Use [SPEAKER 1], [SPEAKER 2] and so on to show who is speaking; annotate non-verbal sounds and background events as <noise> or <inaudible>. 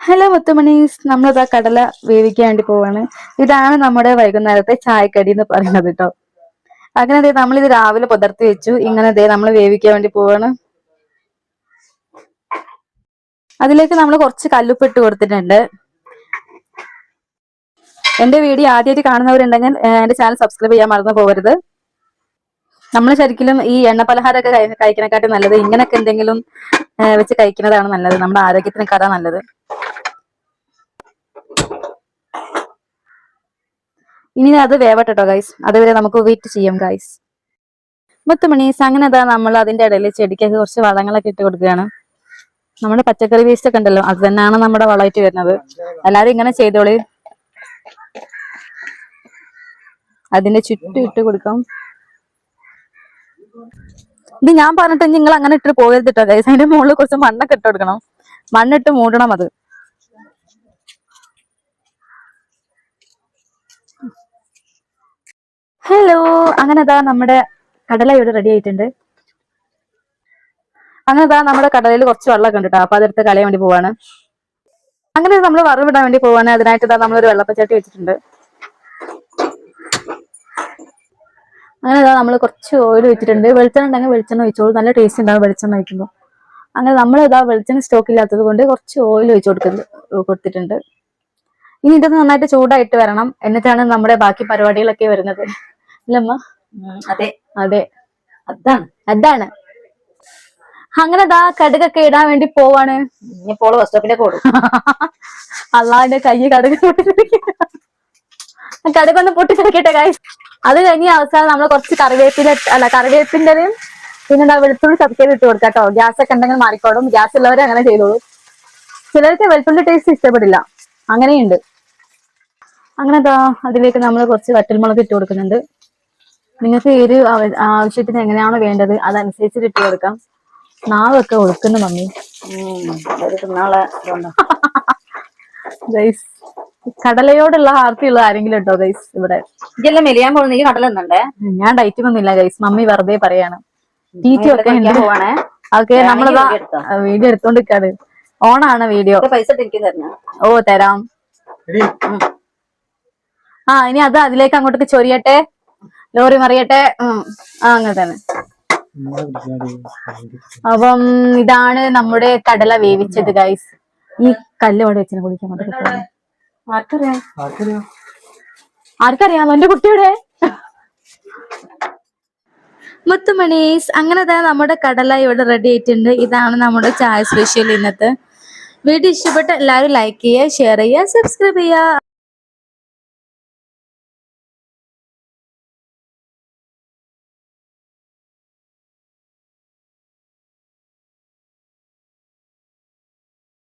[SPEAKER 1] Hello മുത്തുമണീസ് നമ്മളിതാ കടല വേവിക്കാൻ വേണ്ടി പോവാണ്. ഇതാണ് നമ്മുടെ വൈകുന്നേരത്തെ ചായക്കടി എന്ന് പറയുന്നത് കേട്ടോ. അങ്ങനെ ദേ നമ്മളിത് രാവിലെ പുതർത്തി വെച്ചു. ഇങ്ങനെ ദേ നമ്മൾ വേവിക്കാൻ വേണ്ടി പോവാണ്. അതിലേക്ക് നമ്മൾ കുറച്ച് കല്ലുപ്പ് ഇട്ട് കൊടുത്തിട്ടുണ്ട്. എന്റെ വീഡിയോ ആദ്യമായിട്ട് കാണുന്നവരുണ്ടെങ്കിൽ എന്റെ ചാനൽ സബ്സ്ക്രൈബ് ചെയ്യാൻ മറന്നു പോകരുത്. നമ്മൾ ശരിക്കും ഈ എണ്ണ പലഹാരമൊക്കെ കഴിക്കണക്കാട്ടും നല്ലത്. ഇങ്ങനെയൊക്കെ എന്തെങ്കിലും വെച്ച് കഴിക്കുന്നതാണ് നല്ലത്. നമ്മുടെ ആരോഗ്യത്തിനൊക്കെ അതാ നല്ലത്. ഇനി അത് വേവട്ടോ ഗൈസ് അതുവരെ നമുക്ക് വെയിറ്റ് ചെയ്യാം ഗൈസ് മുത്തുമണീസ് അങ്ങനെ അതാ നമ്മൾ അതിന്റെ ഇടയിൽ ചെടിക്കൊക്കെ കുറച്ച് വളങ്ങളൊക്കെ ഇട്ട് കൊടുക്കുകയാണ്. നമ്മുടെ പച്ചക്കറി വേസ്റ്റ് ഒക്കെ ഉണ്ടല്ലോ അത് തന്നെയാണ് നമ്മുടെ വളമായിട്ട് വരുന്നത്. എല്ലാരും ഇങ്ങനെ ചെയ്തോളി. അതിന്റെ ചുറ്റും ഇട്ട് കൊടുക്കാം. ഇത് ഞാൻ പറഞ്ഞിട്ട് നിങ്ങൾ അങ്ങനെ ഇട്ട് പോകരുത് കേട്ടോ ഗൈസ് അതിന്റെ മുകളിൽ കുറച്ച് മണ്ണൊക്കെ ഇട്ട് കൊടുക്കണം. മണ്ണിട്ട് മൂടണം അത്. ഹലോ അങ്ങനെ അതാ നമ്മുടെ കടല ഇവിടെ റെഡി ആയിട്ടുണ്ട്. അങ്ങനെ അതാ നമ്മുടെ കടലയിൽ കുറച്ച് വെള്ളമൊക്കെ ഉണ്ട് കേട്ടോ അപ്പൊ അതെടുത്ത് കളയാൻ വേണ്ടി പോവാണ്. അങ്ങനെ നമ്മൾ വറവിടാൻ വേണ്ടി പോവാണ്. അതിനായിട്ട് ഇതാ നമ്മളൊരു വെള്ളപ്പച്ചട്ടി വെച്ചിട്ടുണ്ട്. അങ്ങനെ ഇതാ നമ്മൾ കുറച്ച് ഓയിൽ വെച്ചിട്ടുണ്ട് വെളിച്ചെണ്ണ ഉണ്ടെങ്കിൽ വെളിച്ചെണ്ണ ഒഴിച്ചോളൂ. നല്ല ടേസ്റ്റ് ഉണ്ടാവും വെളിച്ചെണ്ണ ഒഴിക്കുമ്പോൾ അങ്ങനെ നമ്മൾ ഇതാ വെളിച്ചെണ്ണ സ്റ്റോക്ക് ഇല്ലാത്തത് കൊണ്ട് കുറച്ച് ഓയിൽ ഒഴിച്ചു കൊടുക്കുന്നത് കൊടുത്തിട്ടുണ്ട്. ഇനി ഇതൊന്ന് നന്നായിട്ട് ചൂടായിട്ട് വരണം. എന്നിട്ടാണ് നമ്മുടെ ബാക്കി പരിപാടികളൊക്കെ വരുന്നത്. അല്ലമ്മ
[SPEAKER 2] അതെ.
[SPEAKER 1] അതെ.
[SPEAKER 2] അതാണ്.
[SPEAKER 1] അതാണ്. അങ്ങനെ ദാ കടുകൊക്കെ ഇടാൻ വേണ്ടി പോവാണ്.
[SPEAKER 2] ബസ് സ്റ്റോപ്പിലേക്ക് ഓടും. <laughs>
[SPEAKER 1] അള്ളാന്റെ കൈ കടുക് കടുകൊന്ന് പൊട്ടിച്ചെടുക്കട്ടെ കായ് അത് കഴിഞ്ഞ് അവസാനം നമ്മൾ കുറച്ച് കറിവേപ്പില അല്ല കറിവേപ്പിന്റെയും പിന്നെ എന്താ വെളുത്തുള്ളി ചതക്കയിൽ ഇട്ട് കൊടുക്കാം കേട്ടോ ഗ്യാസ് ഒക്കെ ഉണ്ടെങ്കിൽ മാറിക്കോളും. ഗ്യാസ് ഉള്ളവരെ അങ്ങനെ ചെയ്തോളൂ. ചിലർക്ക് വെളുത്തുള്ളി ടേസ്റ്റ് ഇഷ്ടപ്പെടില്ല. അങ്ങനെയുണ്ട്. അങ്ങനെ അതിലേക്ക് നമ്മൾ കുറച്ച് വറ്റൽമുളക് ഇട്ട് കൊടുക്കുന്നുണ്ട്. നിങ്ങൾക്ക് ഏത് ആവ- ആവശ്യത്തിന് എങ്ങനെയാണോ വേണ്ടത് അതനുസരിച്ച് ഇട്ട് കൊടുക്കാം നാവൊക്കെ ഒഴുക്കുന്നു മമ്മി <laughs> ഗൈസ് കടലയോടുള്ള ഹാർത്തിയുള്ള ആരെങ്കിലും ഉണ്ടോ ഗൈസ് ഇവിടെ?
[SPEAKER 2] ഇതെല്ലാം മെലിയാൻ പോകുന്നെങ്കിൽ ഈ കടല തിന്നണ്ടേ
[SPEAKER 1] ഞാൻ ഡയറ്റിങ്ങൊന്നുമില്ല ഗൈസ്. മമ്മി വെറുതെ പറയാണ്. ടീറ്റി ഒക്കെ
[SPEAKER 2] പോവാണേ.
[SPEAKER 1] ഓക്കെ നമ്മളിതാ? വീഡിയോ എടുത്തോണ്ടിരിക്കാണ്. ഓണാണ് വീഡിയോ.
[SPEAKER 2] പൈസ
[SPEAKER 1] ഓ തരാം. ആ ഇനി അത് അതിലേക്ക് അങ്ങോട്ടേക്ക് ചൊരിയട്ടെ. ലോറി മറിയട്ടെ. ആ അങ്ങനെ തന്നെ. അപ്പം ഇതാണ് നമ്മുടെ കടല വേവിച്ചത് ഗൈസ് ഈ കല്ല് അവിടെ വെച്ചിന് കുടിക്കാൻ
[SPEAKER 2] ആർക്കറിയാം?
[SPEAKER 1] ആർക്കറിയാം? എന്റെ കുട്ടിയുടെ മുത്തുമണീസ് അങ്ങനെ തന്നെ നമ്മുടെ കടല ഇവിടെ റെഡി ആയിട്ടുണ്ട്. ഇതാണ് നമ്മുടെ ചായ സ്പെഷ്യൽ ഇന്നത്തെ. വീഡിയോ ഇഷ്ടപ്പെട്ട എല്ലാവരും ലൈക്ക് ചെയ്യുക ഷെയർ ചെയ്യുക സബ്സ്ക്രൈബ് ചെയ്യുക.